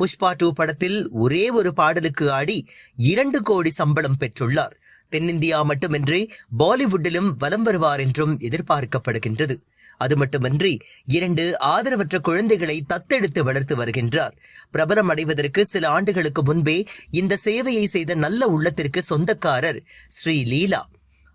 Pushpa two படத்தில் ஒரே ஒரு பாடலுக்கு ஆடி இரண்டு கோடி சம்பளம் பெற்றுள்ளார். தென்னிந்தியா மட்டுமின்றி பாலிவுட்டிலும் வலம் வருவார் என்றும் எதிர்பார்க்கப்படுகின்றது. அது மட்டுமன்றி இரண்டு ஆதரவற்ற குழந்தைகளை தத்தெடுத்து வளர்த்து வருகின்றார். பிரபலம் அடைவதற்கு சில ஆண்டுகளுக்கு முன்பே இந்த சேவையை செய்த நல்ல உள்ளத்திற்கு சொந்தக்காரர் ஸ்ரீ லீலா.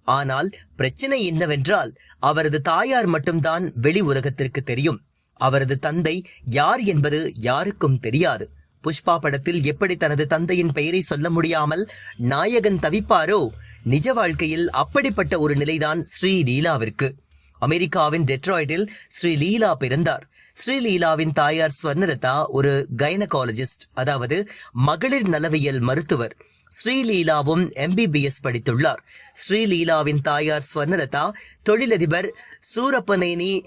ஆனால் பிரச்சனை என்னவென்றால் அவரது தாயார் மட்டும்தான் வெளி உலகத்திற்கு தெரியும். அவரது தந்தை யார் என்பது யாருக்கும் தெரியாது. புஷ்பா படத்தில் எப்படி தனது தந்தையின் பெயரை சொல்ல முடியாமல் நாயகன் தவிப்பாரோ? நிஜ வாழ்க்கையில் அப்படிப்பட்ட ஒரு நிலைதான் ஸ்ரீ லீலாவிற்கு. அமெரிக்காவின் டெட்ராய்டில் ஸ்ரீ லீலா பிறந்தார். ஸ்ரீ லீலாவின் தாயார் ஸ்வர்ணரதா ஒரு கைனகாலஜிஸ்ட் அதாவது மகளிர் நலவியல் மருத்துவர். ஸ்ரீலீலாவும் எம்பிபிஎஸ் படித்துள்ளார். ஸ்ரீலீலாவின் தாயார் ஸ்வர்ணலதா தொழிலதிபர் சூரப்பனேனி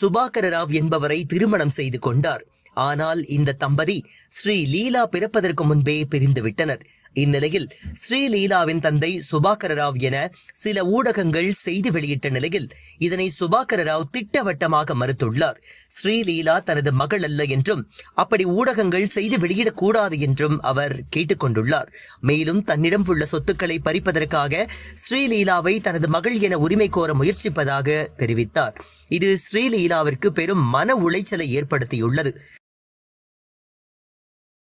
சுபாகர ராவ் என்பவரை திருமணம் செய்து கொண்டார். ஆனால் இந்த தம்பதி ஸ்ரீ லீலா பிறப்பதற்கு முன்பே பிரிந்து விட்டனர் இந்நிலையில் ஸ்ரீ லீலாவின் தந்தை சுபாகர ராவ் என சில ஊடகங்கள் செய்தி வெளியிட்ட நிலையில் இதனை சுபாகர ராவ் திட்டவட்டமாக மறுத்துள்ளார். ஸ்ரீ லீலா தனது மகள் அல்ல என்றும் அப்படி ஊடகங்கள் செய்தி வெளியிடக்கூடாது என்றும் அவர் கேட்டுக்கொண்டுள்ளார். மேலும் தன்னிடம் உள்ள சொத்துக்களை பறிப்பதற்காக ஸ்ரீலீலாவை தனது மகள் என உரிமை கோர முயற்சிப்பதாக தெரிவித்தார். இது ஸ்ரீலீலாவிற்கு பெரும் மன உளைச்சலை ஏற்படுத்தியுள்ளது.